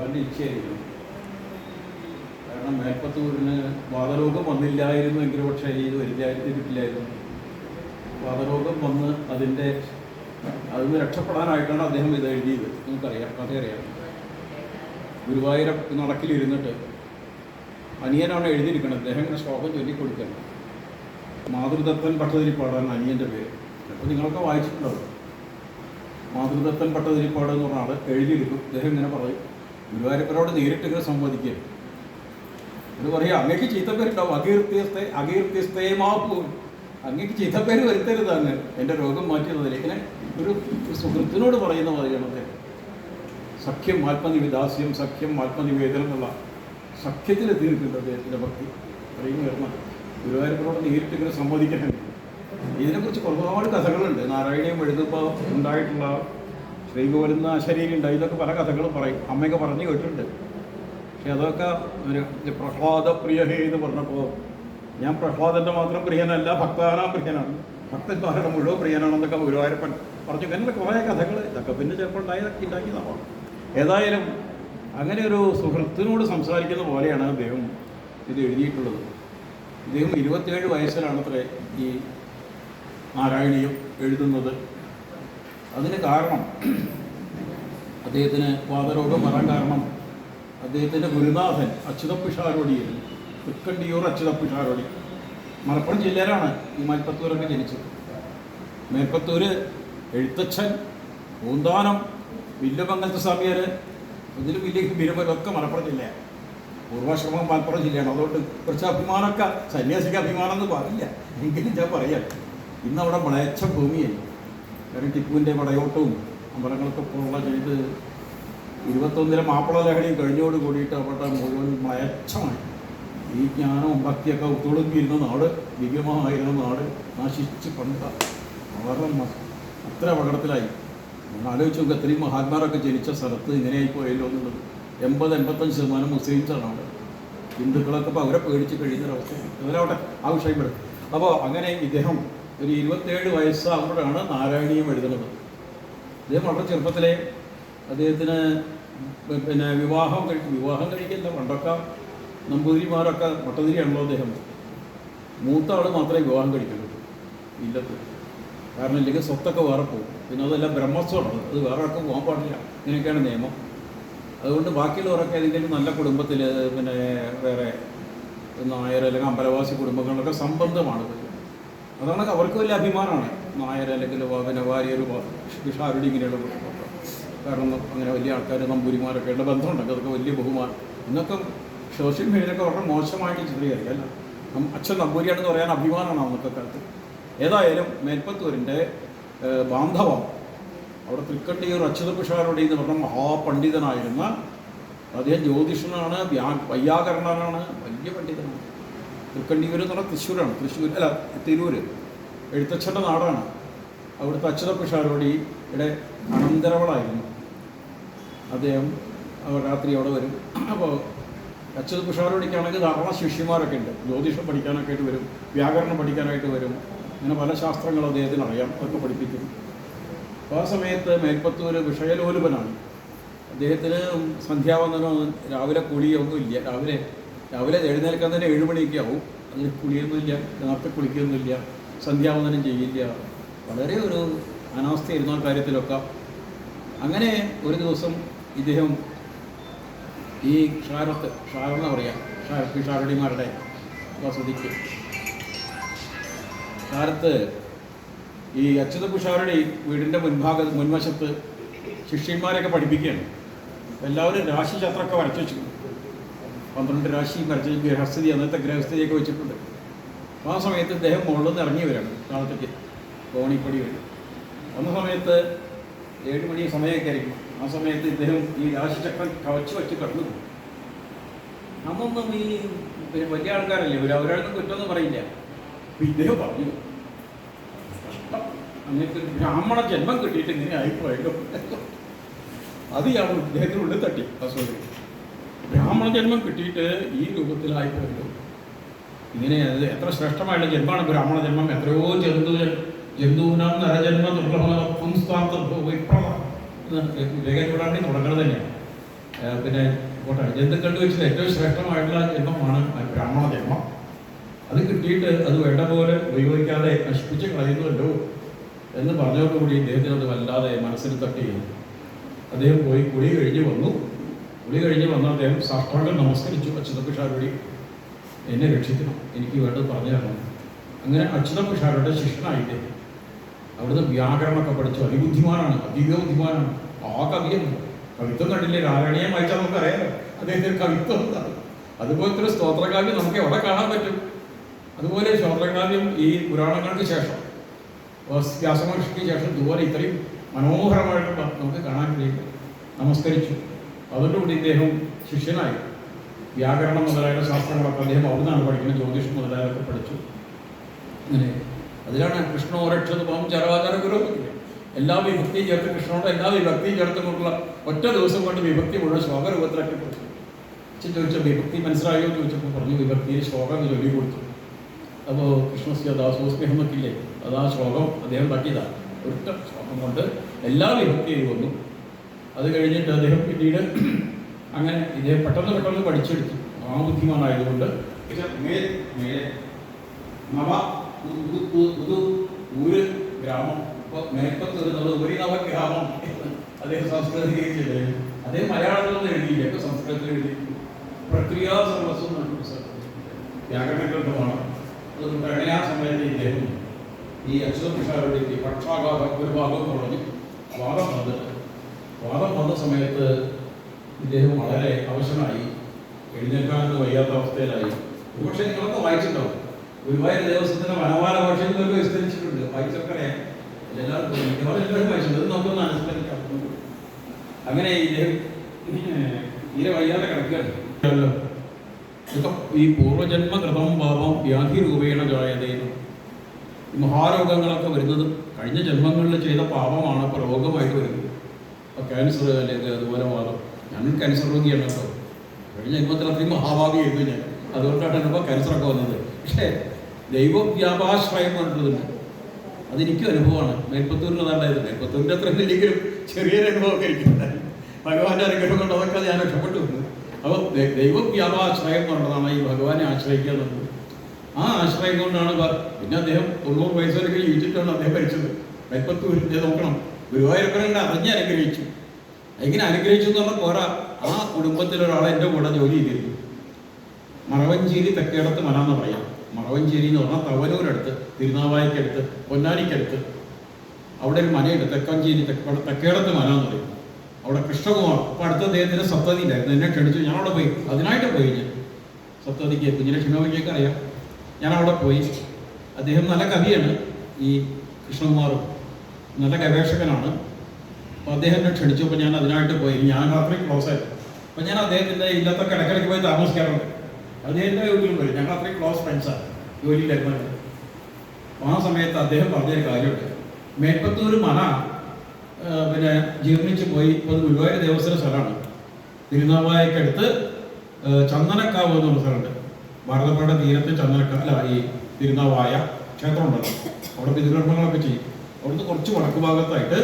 ഭഗവാന്റെ ഇച്ഛയായിരുന്നു കാരണം മേൽപ്പത്തൂരിന് വാതരോഗം വന്നില്ലായിരുന്നെങ്കിൽ പക്ഷേ ഇത് വരില്ലായിരുന്നില്ലായിരുന്നു വാതരോഗം വന്ന് അതിന്റെ അതിൽ നിന്ന് രക്ഷപ്പെടാനായിട്ടാണ് അദ്ദേഹം ഇത് എഴുതിയത്. നിങ്ങൾക്കറിയാം കഥയറിയാം ഗുരുവായൂര നടക്കിലിരുന്നിട്ട് അനിയനാണ് എഴുതിയിരിക്കുന്നത്. അദ്ദേഹം ഇങ്ങനെ ശ്ലോകം ചൊല്ലിക്കൊടുക്കണം മാതൃദത്തൻ പട്ടതിരിപ്പാടാണ് അനിയന്റെ പേര്. അപ്പോൾ നിങ്ങളൊക്കെ വായിച്ചിട്ടുണ്ടാവും. മാതൃദത്തൻ പട്ടതിരിപ്പാട് എന്ന് പറഞ്ഞ ആൾ എഴുതിയെടുക്കും അദ്ദേഹം ഇങ്ങനെ പറയും. ഗുരുവായൂരപ്പനോട് നേരിട്ട് ഇങ്ങനെ സംവദിക്കുക. എന്ന് പറയുക അങ്ങേക്ക് ചീത്തപ്പേരുണ്ടാവും. അകീർത്തിയസ്തേ അകീർത്തിയസ്തേമാപ്പൂ അങ്ങേക്ക് ചീത്തപ്പേര് വരുത്തരുത് അങ്ങ്. എന്റെ രോഗം മാറ്റിയതിൽ ഇങ്ങനെ ഒരു സുഹൃത്തിനോട് പറയുന്ന മാതിരിയാണ് അദ്ദേഹം സഖ്യം ആത്മനിവിദാസ്യം സഖ്യം ആത്മനിവേദനം എന്നുള്ള സഖ്യത്തിന് തീർക്കുന്നത് അദ്ദേഹത്തിന്റെ ഭക്തി. അറിയുന്ന വരണം ഗുരുവായൂരപ്പനോട് നേരിട്ട് ഇങ്ങനെ സംവദിക്കാനുണ്ട് ഇതിനെക്കുറിച്ച് ഒരുപാട് കഥകളുണ്ട്. നാരായണീയം എഴുതുമ്പോൾ ഉണ്ടായിട്ടുള്ള ശ്രീകോലുന്ന ശരീരം ഇതൊക്കെ പല കഥകളും പറയും. അമ്മയൊക്കെ പറഞ്ഞു കേട്ടിട്ടുണ്ട്. പക്ഷെ അതൊക്കെ ഒരു പ്രഹ്ലാദ പ്രഹ്ലാദപ്രിയഹേ എന്ന് പറഞ്ഞപ്പോൾ ഞാൻ പ്രഹ്ലാദന്റെ മാത്രം പ്രിയനല്ല ഭക്താനാ പ്രിയനാണ്. ഭക്തന്മാരുടെ മുഴുവൻ പ്രിയനാണെന്നൊക്കെ ഗുരുവായൂരപ്പൻ പറഞ്ഞു. അങ്ങനെ കുറേ കഥകൾ ഇതൊക്കെ പിന്നെ ചിലപ്പോൾ ഉണ്ടായതൊക്കെ ഉണ്ടാക്കിയതാണ് ഏതായാലും അങ്ങനെ ഒരു സുഹൃത്തിനോട് സംസാരിക്കുന്ന പോലെയാണ് അദ്ദേഹം ഇത് എഴുതിയിട്ടുള്ളത്. ഇദ്ദേഹം ഇരുപത്തിയേഴ് വയസ്സിലാണത്രേ ഈ നാരായണീയം എഴുതുന്നത്. അതിന് കാരണം അദ്ദേഹത്തിന് വാതരോഗം വരാൻ കാരണം അദ്ദേഹത്തിന്റെ ഗുരുനാഥൻ അച്യുതപ്പിഷാരോടിയായിരുന്നു തൃക്കണ്ടിയൂർ അച്യുതപ്പിഷാരോടി മലപ്പുറം ജില്ലയിലാണ് ഈ മേൽപ്പത്തൂരൊക്കെ ജനിച്ചത്. മേൽപ്പത്തൂര് എഴുത്തച്ഛൻ പൂന്താനം വില്ലുമംഗലത്ത് സ്വാമിയാർ ഇതിൽ വലിയ ബിരുമലൊക്കെ മലപ്പുറം ജില്ലയാണ്. പൂർവാശ്രമം മലപ്പുറം ജില്ലയാണ്. അതുകൊണ്ട് കുറച്ച് അഭിമാനമൊക്കെ സന്യാസിക്ക് അഭിമാനം എന്ന് പറയില്ല എങ്കിലും ഞാൻ പറയാം ഇന്നവിടെ അവിടെ മളയച്ച ഭൂമിയായി. കാരണം ടിപ്പുവിന്റെ പടയോട്ടവും അമ്പലങ്ങളൊക്കെ പോലുള്ള ചെയ്ത് ഇരുപത്തൊന്നിലെ മാപ്പിള ലഹരിയും കഴിഞ്ഞോട് കൂടിയിട്ട് അവിടെ മുഴുവൻ മയച്ചമായി ഈ ജ്ഞാനവും ഭക്തിയൊക്കെ ഒത്തുകൊടുക്കിയിരുന്ന നാട് ദിവ്യമായിരുന്ന നാട് നശിച്ച് പണ്ട മ- അത്ര അപകടത്തിലായി. നമ്മൾ ആലോചിച്ച് നോക്കുക ഇത്രയും മഹാത്മാരൊക്കെ ജനിച്ച സ്ഥലത്ത് ഇങ്ങനെയായി പോയല്ലോ എന്നുള്ളത്. എൺപത് എൺപത്തഞ്ച് ശതമാനം മുസ്ലിംസാണ് അവിടെ. ഹിന്ദുക്കളൊക്കെ ഇപ്പോൾ അവരെ പേടിച്ച് കഴിയുന്നൊരവസ്ഥയാണ് അതിലവിടെ ആ വിഷയം വരും അപ്പോൾ അങ്ങനെ ഇദ്ദേഹം ഒരു ഇരുപത്തേഴ് വയസ്സാകുമ്പോഴാണ് നാരായണീയം എഴുതുന്നത്. അദ്ദേഹം വളരെ ചെറുപ്പത്തിലെ അദ്ദേഹത്തിന് പിന്നെ വിവാഹം കഴിക്കും വിവാഹം കഴിക്കില്ല പണ്ടൊക്കെ നമ്പൂതിരിമാരൊക്കെ പട്ടതിരിയാണല്ലോ അദ്ദേഹം. മൂത്ത ആൾ മാത്രമേ വിവാഹം കഴിക്കുള്ളൂ ഇല്ലത്ത്. കാരണം ഇല്ലെങ്കിൽ സ്വത്തൊക്കെ വേറെ പോകും. പിന്നെ അതെല്ലാം ബ്രഹ്മസ്വമാണ് അത് വേറെ ആർക്കും പോകാൻ പാടില്ല. ഇങ്ങനെയൊക്കെയാണ് നിയമം. അതുകൊണ്ട് ബാക്കിയുള്ളവരൊക്കെ ഏതെങ്കിലും നല്ല കുടുംബത്തിൽ പിന്നെ വേറെ നായർ അല്ലെങ്കിൽ അമ്പലവാസി കുടുംബങ്ങളിലൊക്കെ സംബന്ധമാണ് അതാണ് അവർക്ക് വലിയ അഭിമാനമാണ്. നായർ അല്ലെങ്കിൽ പിന്നെ വാര്യർ വിഷാരുടി ഇങ്ങനെയുള്ള കാരണം അങ്ങനെ വലിയ ആൾക്കാർ നമ്പൂരിമാരൊക്കെ ഉള്ള ബന്ധമുണ്ടൊക്കെ അതൊക്കെ വലിയ ബഹുമാനം. ഇന്നൊക്കെ സോഷ്യൽ മീഡിയയിലൊക്കെ വളരെ മോശമായിട്ട് ചിത്രീകരിക്കുക അല്ല? അച്ഛൻ നമ്പൂരിയാണെന്ന് പറയാൻ അഭിമാനമാണ് അന്നത്തെ കാലത്ത്. ഏതായാലും മേൽപ്പത്തൂരിന്റെ ബാന്ധവം അവിടെ തൃക്കണ്ടിയൂർ അച്യുതപിഷാരോടി എന്ന് പറഞ്ഞ മഹാപണ്ഡിതനായിരുന്ന അദ്ദേഹം ജ്യോതിഷനാണ് വ്യാ വൈയാകരണനാണ് വലിയ പണ്ഡിതനാണ്. തൃക്കണ്ടിയൂർ എന്ന് പറഞ്ഞാൽ തൃശ്ശൂരാണ്. തൃശ്ശൂർ അല്ല തിരൂര്. എഴുത്തച്ഛന്റെ നാടാണ്. അവിടുത്തെ അച്യുതപിഷാരോടിയുടെ അനന്തരവളായിരുന്നു. അദ്ദേഹം രാത്രി അവിടെ വരും. അപ്പോൾ അച്യുത പിഷാരോടിക്കാണെങ്കിൽ ധാരാളം ശിഷ്യന്മാരൊക്കെ ഉണ്ട്. ജ്യോതിഷം പഠിക്കാനൊക്കെ ആയിട്ട് വരും വ്യാകരണം പഠിക്കാനായിട്ട് വരും. അങ്ങനെ പല ശാസ്ത്രങ്ങളും അദ്ദേഹത്തിന് അറിയാം. അതൊക്കെ പഠിപ്പിക്കും. അപ്പോൾ ആ സമയത്ത് മേൽപ്പത്തൂർ വിഷയലോലുപനാണ്. അദ്ദേഹത്തിന് സന്ധ്യാവന്ദനം രാവിലെ കുളിയൊന്നുമില്ല. രാവിലെ രാവിലെ എഴുന്നേൽക്കാൻ തന്നെ ഏഴ് മണിയൊക്കെ അതിന് കുളിയൊന്നുമില്ല നേരത്തെ കുളിക്കൊന്നുമില്ല സന്ധ്യാവന്ദനം ചെയ്യില്ല വളരെ ഒരു അനാസ്ഥയായിരുന്നു ആ കാര്യത്തിലൊക്കെ. അങ്ങനെ ഒരു ദിവസം ഇദ്ദേഹം ഈ ഷാരത്ത് ഷാരെന്ന് പറയാം? ഷാരത്ത് ഷാരടിമാരുടെ വസതിക്ക്. ഷാരത്ത് ഈ അച്യുത പുഷാരുടെ വീടിന്റെ മുൻഭാഗ മുൻവശത്ത് ശിഷ്യന്മാരെയൊക്കെ പഠിപ്പിക്കുകയാണ്. എല്ലാവരും രാശി ചത്രമൊക്കെ വരച്ചു വെച്ചിട്ടുണ്ട് പന്ത്രണ്ട് രാശി വരച്ച് ഗൃഹസ്ഥിതി അന്നത്തെ ഗൃഹസ്ഥിതിയൊക്കെ വെച്ചിട്ടുണ്ട്. ആ സമയത്ത് ഇദ്ദേഹം മുകളിൽ നിന്ന് ഇറങ്ങി വരാണ് കാലത്തേക്ക് കോണിപ്പടി വരും വന്ന സമയത്ത് ഏഴ് മണി സമയമൊക്കെ ആയിരിക്കും. ആ സമയത്ത് ഇദ്ദേഹം ഈ രാശിചക്രം കവച്ച് വെച്ച് കടന്നു പോകും. ഈ വലിയ ആൾക്കാരല്ലേ ഒരു അവരാളൊന്നും കുറ്റമൊന്നും പറയില്ല. അപ്പൊ ഇദ്ദേഹം പറഞ്ഞു കഷ്ടം. അങ്ങനത്തെ ബ്രാഹ്മണ ജന്മം കിട്ടിയിട്ട് ഇങ്ങനെ ആയിപ്പോയല്ലോ. അത് ഇയാൾ ഇദ്ദേഹത്തിനുള്ളിൽ തട്ടി അസോദരി ബ്രാഹ്മണ ജന്മം കിട്ടിയിട്ട് ഈ രൂപത്തിലായി രൂപത്തിലായിപ്പോയല്ലോ. ഇങ്ങനെ അത് എത്ര ശ്രേഷ്ഠമായുള്ള ജന്മമാണ്. ബ്രാഹ്മണ ജന്മം എത്രയോ ജന്തു ജന്തുവിനാം നരജന്മ ദുർലഭം വിപ്രള വിവേകചൂടാണ്ടി തുടങ്ങുന്നത് തന്നെയാണ്. പിന്നെ പോട്ടെ ജന്തുക്കളുടെ വെച്ചിട്ട് ഏറ്റവും ശ്രേഷ്ഠമായിട്ടുള്ള ജന്മമാണ് ബ്രാഹ്മണ ജന്മം അത് കിട്ടിയിട്ട് അത് വേണ്ട പോലെ ഉപയോഗിക്കാതെ നശിപ്പിച്ച് കളയുന്നുവല്ലോ എന്ന് പറഞ്ഞതോടുകൂടി ഇദ്ദേഹത്തിന് വല്ലാതെ മനസ്സിൽ തട്ടി. അദ്ദേഹം പോയി കുടി കഴിഞ്ഞ് വന്നു. കുളി കഴിഞ്ഞ് വന്ന അദ്ദേഹം സാഷ്ടാംഗം നമസ്കരിച്ചു അച്യുതപിഷാരോടി എന്നെ രക്ഷിക്കണം എനിക്ക് വേണ്ടത് പറഞ്ഞു തരണം. അങ്ങനെ അച്യുതപിഷാരുടെ ശിഷ്യനായിട്ട് അവിടുന്ന് വ്യാകരണമൊക്കെ പഠിച്ചു. അതിബുദ്ധിമാനാണ് അതീവ ബുദ്ധിമാനാണ്. ആ കവിയാണ് കവിത്വം കണ്ടില്ലേ? നാരായണീയം വായിച്ചാൽ നമുക്കറിയാലോ അദ്ദേഹത്തിന് കവിത്വം എന്താണ്. അതുപോലത്തെ ഒരു സ്തോത്രകാവ്യം നമുക്ക് എവിടെ കാണാൻ പറ്റും? അതുപോലെ സ്തോത്രകാവ്യം ഈ പുരാണങ്ങൾക്ക് ശേഷം വ്യാസമഹർഷിക്ക് ശേഷം ഇതുപോലെ ഇത്രയും മനോഹരമായിട്ട് പ- നമുക്ക് കാണാൻ കഴിയും നമസ്കരിച്ചു. അതോടുകൂടി ഇദ്ദേഹം ശിഷ്യനായി. വ്യാകരണം മുതലായ ശാസ്ത്രങ്ങളൊക്കെ അദ്ദേഹം അവിടുന്നാണ് പഠിക്കുന്നത് ജ്യോതിഷം മുതലായൊക്കെ പഠിച്ചു. അങ്ങനെ അതിലാണ് കൃഷ്ണോരക്ഷത് പാം ചരവാചാര പുരോഗതി. എല്ലാ വിഭക്തിയും ചേർത്ത് കൃഷ്ണനോട് എല്ലാ വിഭക്തിയും ചേർത്തുകൊണ്ടുള്ള ഒറ്റ ദിവസം കൊണ്ട് വിഭക്തി മുഴുവൻ ശ്ലോകരൂപത്തിലാക്കി കൊടുത്തു. അച്ഛൻ ചോദിച്ച വിഭക്തി മനസ്സിലായോ? ചോദിച്ചപ്പോൾ പറഞ്ഞു വിഭക്തിയെ ശ്ലോകം ചൊല്ലി കൊടുത്തു. അപ്പോൾ കൃഷ്ണസ്യ ദാസോസ്മേഹം എന്നൊക്കില്ലേ അത് ആ ശ്ലോകം അദ്ദേഹം തട്ടിയതാണ് ഒറ്റ ശ്ലോകം കൊണ്ട് എല്ലാ വിഭക്തിയും വന്നു അത് കഴിഞ്ഞിട്ട് അദ്ദേഹം പിന്നീട് അങ്ങനെ ഇതേ പെട്ടെന്ന് പെട്ടെന്ന് പഠിച്ചെടുത്തു. ആ ബുദ്ധിമാനായതുകൊണ്ട് ഉ- ഗ്രാമം. ഒരു നവഗ്രാമം അദ്ദേഹം സംസ്കൃതീകരിച്ചത് അദ്ദേഹം മലയാളത്തിലൊന്നും എഴുതിയില്ല. ഇപ്പൊ സംസ്കൃതത്തിൽ എഴുതി. പ്രക്രിയാ സർവസ്വം എന്ന പുസ്തകം. വ്യാകരണ ഗ്രന്ഥമാണ് അത് പ്രണയാ സമയത്ത് ഇദ്ദേഹം ഈ അച്യുതപിഷാരുടെ ഈ പക്ഷാഘാത ഒരു ഭാഗം പറഞ്ഞ് വാദം വന്നിട്ട് വാദം വന്ന സമയത്ത് ഇദ്ദേഹം വളരെ അവശനായി എഴുന്നേൽക്കാനൊന്നും വയ്യാത്ത അവസ്ഥയിലായി. ഒരുപക്ഷെ നിങ്ങളൊക്കെ വായിച്ചിട്ടുണ്ടാവും. ഗുരുവായൂർ ദേവസ്വത്തിന്റെ വനമാല ഭാഷയിൽ നിന്നൊക്കെ വിസ്തരിച്ചിട്ടുണ്ട്. വായിച്ചൊക്കെ എല്ലാവർക്കും മിക്കവാറും എല്ലാവരും വായിച്ചിട്ടുണ്ട്. അത് നമുക്കൊന്ന് അനുസ്മരിക്കാം. അങ്ങനെ ഇദ്ദേഹം തീരെ വയ്യാതെ കിടക്കുകയാണ്. ഈ പൂർവജന്മകൃതം പാപം വ്യാധി രൂപേണ ജായതേനും. ഈ മഹാരോഗങ്ങളൊക്കെ വരുന്നത് കഴിഞ്ഞ ജന്മങ്ങളിൽ ചെയ്ത പാപമാണ്. രോഗമായിട്ട് വരുന്നത്. ക്യാൻസർ അതുപോലെ മാറും. ഞാൻ ക്യാൻസർ രോഗിയാണ് കേട്ടോ. കഴിഞ്ഞ ജന്മത്തിൽ അത്രയും മഹാഭാവിയായിരുന്നു ഞാൻ. അതുകൊണ്ടാണ് ഇപ്പോൾ ക്യാൻസറൊക്കെ വന്നത്. പക്ഷേ ദൈവവ്യാപാശ്രയം പറഞ്ഞിട്ടുണ്ട് അതെനിക്കും അനുഭവമാണ്. മേൽപ്പത്തൂരിലുണ്ടായത് മേൽപ്പത്തൂരിന്റെ അത്ര എന്തെങ്കിലും ചെറിയൊരു അനുഭവമൊക്കെ എനിക്കുണ്ടായി ഭഗവാന്റെ അനുഗ്രഹം കൊണ്ട് അതൊക്കെ ഞാൻ രക്ഷപ്പെട്ടു വന്നു. അപ്പോൾ ദൈവവ്യാപാശ്രയം പറഞ്ഞതാണ് ഈ ഭഗവാനെ ആശ്രയിക്കുക എന്നുള്ളത് ആ ആശ്രയം കൊണ്ടാണ് പിന്നെ അദ്ദേഹം തൊണ്ണൂറ് വയസ്സ് ജീവിച്ചിട്ടാണ് അദ്ദേഹം മരിച്ചത്. മേൽപ്പത്തൂരിന്റെ നോക്കണം. ഗുരുവായൂരപ്പനെ അറിഞ്ഞ് അനുഗ്രഹിച്ചു. എങ്ങനെ അനുഗ്രഹിച്ചു എന്ന് പറഞ്ഞാൽ പോരാ. ആ കുടുംബത്തിൽ ഒരാൾ എന്റെ കൂടെ ജോലി ചെയ്തിരുന്നു. മറവഞ്ചേരി തെക്കേടത്ത് മന എന്ന് പറയാം. മറവഞ്ചേരി എന്ന് പറഞ്ഞാൽ തവനൂരടുത്ത് തിരുനാവായക്കടുത്ത് പൊന്നാനിക്കടുത്ത്. അവിടെ ഒരു മനയുണ്ട്. തെക്കഞ്ചേരി തെക്കോട തെക്കേടത്ത് മന എന്ന് പറയും. അവിടെ കൃഷ്ണകുമാർ. അപ്പം അടുത്ത അദ്ദേഹത്തിന് സപ്തതി ഉണ്ടായിരുന്നു. എന്നെ ക്ഷണിച്ചു. ഞാൻ അവിടെ പോയി. അതിനായിട്ട് പോയി ഞാൻ. സപ്തതിക്ക് കുഞ്ഞിനെ ക്ഷണവയ്ക്കൊക്കെ അറിയാം. ഞാൻ അവിടെ പോയി. അദ്ദേഹം നല്ല കവിയാണ്. ഈ കൃഷ്ണകുമാറും നല്ല ഗവേഷകനാണ്. അപ്പോൾ അദ്ദേഹം എന്നെ ക്ഷണിച്ചപ്പോൾ ഞാൻ അതിനായിട്ട് പോയി. ഞാൻ രാത്രി ക്ലോസ് ആയിരുന്നു അപ്പോൾ ഞാൻ അദ്ദേഹത്തിന്റെ ഇല്ലാത്ത കിടക്കിടയ്ക്ക് പോയി താമസിക്കാറുണ്ട്. അദ്ദേഹത്തിന്റെ വീട്ടിലും പോയി. ഞങ്ങൾ അത്രയും ക്ലോസ് ഫ്രണ്ട്സാണ് ജോലിയിലായിരുന്നു ആ സമയത്ത് അദ്ദേഹം പറഞ്ഞൊരു കാര്യമുണ്ട്. മേൽപ്പത്തൂർ മന പിന്നെ ജീർണിച്ച് പോയി. ഇപ്പോൾ ഗുരുവായൂർ ദേവസ്വം സ്ഥലമാണ്. തിരുനാവായക്കടുത്ത് ചന്ദനക്കാവ് എന്ന് പറഞ്ഞ സ്ഥലമുണ്ട്. ഭാരതപ്പുഴയുടെ തീരത്ത് ചന്ദനക്കാവ് അല്ല ഈ തിരുനാവായ ക്ഷേത്രമുണ്ടല്ലോ അവിടെ പിതൃകർമ്മങ്ങളൊക്കെ ചെയ്യും. അവിടുന്ന് കുറച്ച് വടക്ക് ഭാഗത്തായിട്ട്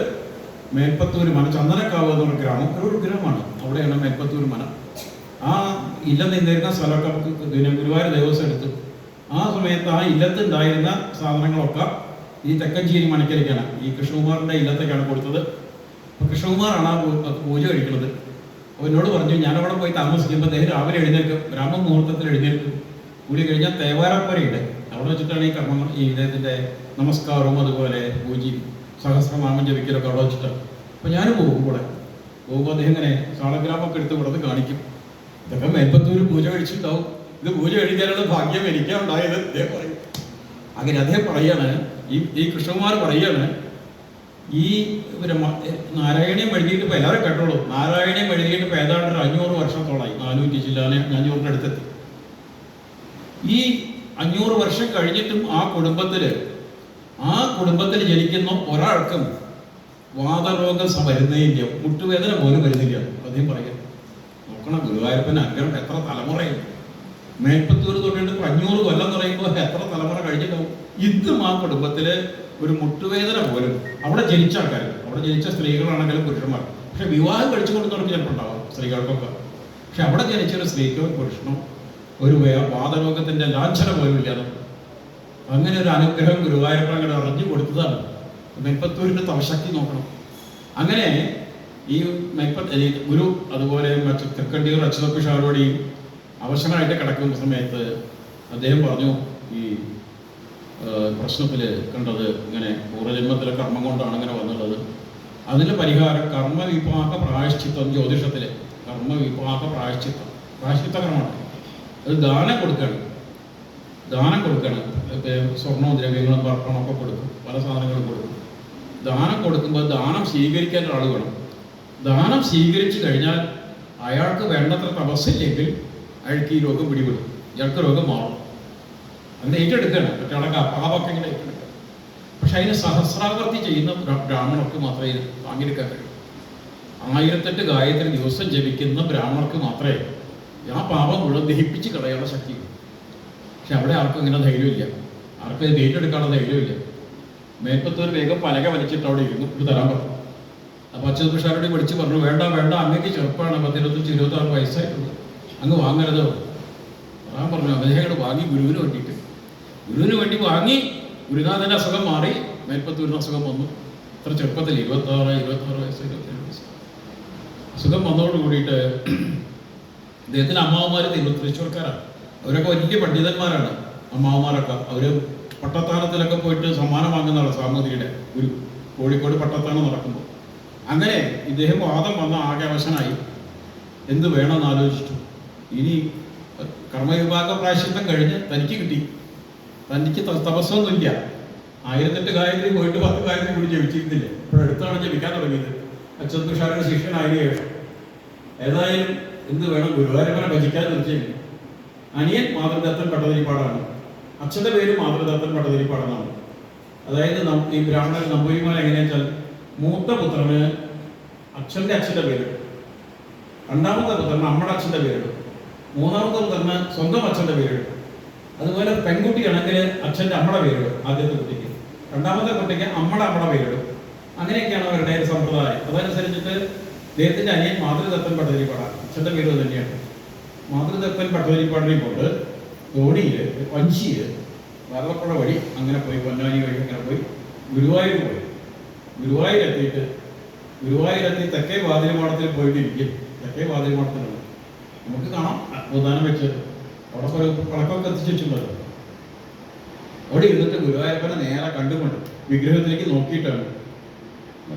മേൽപ്പത്തൂർ മന ചന്ദനക്കാവ് എന്ന് പറഞ്ഞ ഗ്രാമം ഒരു ഗ്രാമമാണ്. അവിടെയാണ് മേൽപ്പത്തൂർ മന. ആ ഇല്ലം നിന്നിരുന്ന സ്ഥലമൊക്കെ നമുക്ക് ഗുരുവായൂർ ദേവസ്വം എടുത്തു. ആ സമയത്ത് ആ ഇല്ലത്തുണ്ടായിരുന്ന സാധനങ്ങളൊക്കെ ഈ തെക്കഞ്ചേരി മണിക്കരിക്കാണ് ഈ കൃഷ്ണകുമാറിന്റെ ഇല്ലത്തേക്കാണ് കൊടുത്തത്. കൃഷ്ണകുമാറാണ് ആ പൂജ കഴിക്കുന്നത്. അപ്പോൾ എന്നോട് പറഞ്ഞു ഞാനവിടെ പോയി താമസിക്കുമ്പോൾ അദ്ദേഹം രാവിലെ എഴുന്നേൽക്കും. ബ്രാഹ്മ മുഹൂർത്തത്തിൽ എഴുന്നേൽക്കും. കൂടി കഴിഞ്ഞാൽ തേവാരപ്പരയുണ്ട്. അവിടെ വെച്ചിട്ടാണ് ഈ കർമ്മങ്ങൾ ഈ ഇദ്ദേഹത്തിന്റെ നമസ്കാരവും അതുപോലെ പൂജയും സഹസ്രനാമം ജപിക്കലൊക്കെ അവിടെ വെച്ചിട്ടാണ് അപ്പോൾ ഞാൻ പോകും കൂടെ പോകുമ്പോൾ അദ്ദേഹം ഇങ്ങനെ സാളഗ്രാമൊക്കെ എടുത്ത് ഇവിടെ കാണിക്കും. ഇതൊക്കെ മേൽപ്പത്തൂർ പൂജ കഴിച്ചിട്ടുണ്ടാവും. ഇത് പൂജ കഴിക്കാനുള്ള ഭാഗ്യം എനിക്കാ ഉണ്ടായത് അദ്ദേഹം പറയും. അങ്ങനെ അദ്ദേഹം പറയാണ് ഈ ഈ കൃഷ്ണകുമാർ പറയാണ് ഈ നാരായണീയം എഴുതിയിട്ട് ഇപ്പോൾ എല്ലാവരും കേട്ടോളൂ. നാരായണീയം എഴുതിയിട്ട് ഇപ്പോൾ ഏതാണ്ട് ഒരു അഞ്ഞൂറ് വർഷത്തോളമായി നാനൂറ്റി ചില്ലാനെ അഞ്ഞൂറിന്റെ അടുത്തെത്തി. ഈ അഞ്ഞൂറ് വർഷം കഴിഞ്ഞിട്ടും ആ കുടുംബത്തിൽ ആ കുടുംബത്തിൽ ജനിക്കുന്ന ഒരാൾക്കും വാതരോഗം വരുന്നേ ഇല്ല മുട്ടുവേദന പോലും വരുന്നില്ല. അദ്ദേഹം പറയാം നോക്കണം ഗുരുവായൂരപ്പൻ അഗ്രഹം എത്ര തലമുറയും മേൽപ്പത്തൂർ തൊട്ടിട്ട് അഞ്ഞൂറ് കൊല്ലം എന്ന് പറയുമ്പോൾ എത്ര തലമുറ കഴിഞ്ഞിട്ടാവും ഇന്നും ആ കുടുംബത്തിൽ ഒരു മുട്ടുവേദന പോലും. അവിടെ ജനിച്ച ആൾക്കാർ അവിടെ ജനിച്ച സ്ത്രീകളാണെങ്കിലും പുരുഷന്മാർ. പക്ഷെ വിവാഹം കഴിച്ചു കൊടുക്കുന്നവർക്ക് ചിലപ്പോൾ ഉണ്ടാവാം സ്ത്രീകൾക്കൊക്കെ. പക്ഷെ അവിടെ ജനിച്ച ഒരു സ്ത്രീക്കോ പുരുഷനോ ഒരു വാദരോഗത്തിന്റെ ലാഞ്ചന പോലും ഇല്ലാതെ. അങ്ങനെ ഒരു അനുഗ്രഹം ഗുരുവായൂരപ്പൻ അങ്ങനെ അറിഞ്ഞു കൊടുത്തതാണ്. മെപ്പത്തൂരിന്റെ തവശക്തി നോക്കണം. അങ്ങനെ ഈ മെൽപ്പ ഗുരു അതുപോലെ മറ്റു തൃക്കണ്ടിയൂർ അച്യുതക്കുഷാരോടെയും അവശനായിട്ട് കിടക്കുന്ന സമയത്ത് അദ്ദേഹം പറഞ്ഞു ഈ പ്രശ്നത്തിൽ കണ്ടത് ഇങ്ങനെ പൂർവജന്മത്തിലെ കർമ്മം കൊണ്ടാണ് അങ്ങനെ വന്നുള്ളത് അതിന് പരിഹാരം കർമ്മവിപാക പ്രായശ്ചിത്തം ജ്യോതിഷത്തിലെ. കർമ്മവിപാക പ്രായശ്ചിത്തം പ്രായശ്ചിത്ത കർമ്മമാണ് അത് ദാനം കൊടുക്കണം. ദാനം കൊടുക്കണം. സ്വർണവും ദ്രവ്യങ്ങളും ഒക്കെ കൊടുക്കും. പല സാധനങ്ങളും കൊടുക്കും. ദാനം കൊടുക്കുമ്പോൾ ദാനം സ്വീകരിക്കാൻ ഒരാൾ വേണം. ദാനം സ്വീകരിച്ചു കഴിഞ്ഞാൽ അയാൾക്ക് വേണ്ടത്ര തപസ്സില്ലെങ്കിൽ അയാൾക്ക് ഈ രോഗം പിടിപെടും. ഇയാൾക്ക് രോഗം മാറും. അങ്ങനെ ഏറ്റെടുക്കണം. മറ്റാളൊക്കെ പാപമൊക്കെ ഇങ്ങനെ ഏറ്റെടുക്കണം. പക്ഷെ അതിന് സഹസ്രാവർത്തി ചെയ്യുന്ന ബ്രാ- ബ്രാഹ്മണർക്ക് മാത്രമേ വാങ്ങിയെടുക്കാൻ കഴിയൂ. ആയിരത്തെട്ട് ഗായത്രി ദിവസം ജപിക്കുന്ന ബ്രാഹ്മണർക്ക് മാത്രമേ ആ പാപം മുഴുവൻ ദഹിപ്പിച്ച് കളയാനുള്ള ശക്തി. പക്ഷെ അവിടെ ആർക്കും ഇങ്ങനെ ധൈര്യമില്ല. ആർക്കും ഇത് ഏറ്റെടുക്കാനുള്ള ധൈര്യമില്ല. മേൽപ്പത്തൂർ വേഗം പലക വലിച്ചിട്ട് അവിടെ ഇരുന്നു. ഇത് തരാൻ പറഞ്ഞു. അപ്പൊ തുഷാരോട് വിളിച്ച് പറഞ്ഞു വേണ്ട വേണ്ട അങ്ങേക്ക് ചെറുപ്പമാണ് പത്തിരുപത്തഞ്ച് ഇരുപത്തി ആറ് വയസ്സായിട്ടുള്ളൂ. അങ്ങ് വാങ്ങരുത്. പറയാൻ പറഞ്ഞു. അദ്ദേഹം വാങ്ങി ഗുരുവിന് വേണ്ടിയിട്ട്. ഗുരുവിന് വേണ്ടി വാങ്ങി ഗുരുനാഥന്റെ അസുഖം മാറി. മേൽപ്പത്തൂരിന് അസുഖം വന്നു. ഇത്ര ചെറുപ്പത്തിൽ ഇരുപത്തി ആറ് വയസ്സ് ഇരുപത്തേഴ് വയസ്സ്. അസുഖം വന്നതോട് കൂടിയിട്ട് ഇദ്ദേഹത്തിന് അമ്മാവന്മാർ തൃശ്ശൂർക്കാരാണ്. അവരൊക്കെ വലിയ പണ്ഡിതന്മാരാണ് അമ്മാവന്മാരൊക്കെ. അവർ പട്ടത്താനത്തിലൊക്കെ പോയിട്ട് സമ്മാനം വാങ്ങുന്നതാണ് സാമൂതിരിയുടെ ഒരു കോഴിക്കോട് പട്ടത്താനം നടക്കുമ്പോൾ അങ്ങനെ ഇദ്ദേഹം വാദം വന്ന ആകെ അവശനായി. എന്ത് വേണമെന്ന് ആലോചിച്ചു. ഇനി കർമ്മവിഭാഗ പ്രായശ്ചിത്തം കഴിഞ്ഞ് തനിക്ക് കിട്ടി. തനിക്ക് തപസ്സൊന്നുമില്ല. ആയിരത്തെട്ട് ഗായത്രി പോയിട്ട് പത്ത് ഗായത്രി കൂടി ജപിച്ചിരുന്നില്ലേ? ഇപ്പോഴെടുത്താണ് ജപിക്കാൻ തുടങ്ങിയത്. അച്ഛൻ തുഷാരുടെ ശേഷം ഏതായാലും എന്ത് വേണം ഗുരുവായൂരപ്പനെ ഭജിക്കാൻ തീർച്ചയായും അനിയൻ മാതൃദത്തൻ പട്ടതിരിപ്പാടാണ്. അച്ഛന്റെ പേര് മാതൃദത്തൻ പട്ടതിരിപ്പാടെന്നാണ്. അതായത് ഈ ബ്രാഹ്മണൻ നമ്പൂരിമാർ എങ്ങനെയാ വെച്ചാൽ മൂത്ത പുത്രന് അച്ഛന്റെ അച്ഛന്റെ പേര് രണ്ടാമത്തെ പുത്രന് അമ്മയുടെ അച്ഛന്റെ പേര് മൂന്നാമത്തെ പുത്രന് സ്വന്തം അച്ഛന്റെ പേര് അതുപോലെ പെൺകുട്ടിയാണെങ്കിൽ അച്ഛന്റെ അമ്മയുടെ പേര് ആദ്യത്തെ കുട്ടിക്ക്. രണ്ടാമത്തെ കുട്ടിക്ക് അമ്മയുടെ അമ്മയുടെ പേരിടും അങ്ങനെയൊക്കെയാണ് അവരുടെ സമ്പ്രദായം. അതനുസരിച്ചിട്ട് ദൈവത്തിന്റെ അനിയൻ മാതൃദത്തൻ പട്ടതിരിപ്പാടാണ്. അച്ഛന്റെ അത് തന്നെയാണ്. മാതൃതപ്പൻ പട്ടതിരിപ്പാടിനെ കൊണ്ട് തോണിയിൽ വഞ്ചിയിൽ വരളപ്പുഴ വഴി അങ്ങനെ പോയി പൊന്നാനി വഴി അങ്ങനെ പോയി ഗുരുവായൂർ പോയി. ഗുരുവായൂരെത്തിയിട്ട് ഗുരുവായൂരെത്തി തെക്കേ വാതിരിമാടത്തിൽ പോയിട്ടിരിക്കും. തെക്കേ വാതിലുമാടത്തിലുണ്ട് നമുക്ക് കാണാം അത്ഭുതാനം വെച്ച്. അവിടെ കുറെ പടക്കമൊക്കെ എത്തിച്ചു വെച്ചിട്ടുണ്ടല്ലോ. അവിടെ ഇരുന്നിട്ട് ഗുരുവായൂരപ്പനെ നേരെ കണ്ടുകൊണ്ട് വിഗ്രഹത്തിലേക്ക് നോക്കിയിട്ടാണ്.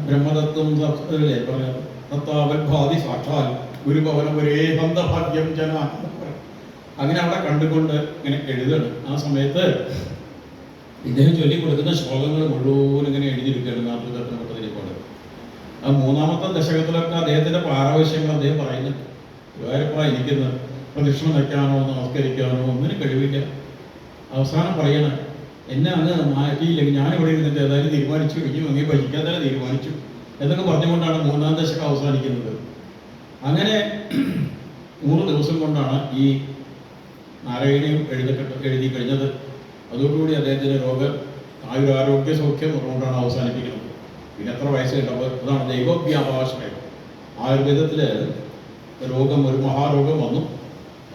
ബ്രഹ്മതത്വം അല്ലേ പറഞ്ഞത് തത്വാവൽഭാതി സാക്ഷാൽ ഗുരുഭവനം ഒരേ ബന്ധഭാഗ്യം ജന. അങ്ങനെ അവിടെ കണ്ടുകൊണ്ട് ഇങ്ങനെ എഴുതണം ആ സമയത്ത് ഇദ്ദേഹം ചൊല്ലി കൊടുക്കുന്ന ശ്ലോകങ്ങൾ മുഴുവൻ ഇങ്ങനെ എഴുതിയിരിക്കുകയാണ് നാട്ടുകാരനപ്പെട്ടതിരിപ്പാട് ആ മൂന്നാമത്തെ ദശകത്തിലൊക്കെ അദ്ദേഹത്തിന്റെ പാരവശ്യങ്ങൾ അദ്ദേഹം പറയുന്നുണ്ട് ഗുരുവായൂരപ്പ ഇരിക്കുന്നത് പ്രദക്ഷിണം വയ്ക്കാനോ നമസ്കരിക്കാനോ ഒന്നിനും കഴിവില്ല. അവസാനം പറയണം എന്നെ അങ്ങ് മാറ്റിയില്ലെങ്കിൽ ഞാൻ ഇവിടെ ഇരുന്നിട്ട് ഏതായാലും തീരുമാനിച്ചു. ഇനി അങ്ങേ ഭജിക്കാൻ തന്നെ തീരുമാനിച്ചു. എന്നൊക്കെ പറഞ്ഞുകൊണ്ടാണ് മൂന്നാം ദശകം അവസാനിക്കുന്നത്. അങ്ങനെ മൂന്ന് ദിവസം കൊണ്ടാണ് ഈ നാരായണയും എഴുതപ്പെട്ട എഴുതി കഴിഞ്ഞത്. അതോടുകൂടി അദ്ദേഹത്തിന് രോഗ ആയുരാരോഗ്യ സൗഖ്യം കൊണ്ടാണ് അവസാനിപ്പിക്കുന്നത്. പിന്നെ എത്ര വയസ്സുണ്ടപ്പോൾ അതാണ് ദൈവവ്യാപാശ്രയം ആയുർവേദത്തിൽ രോഗം ഒരു മഹാരോഗം വന്നു.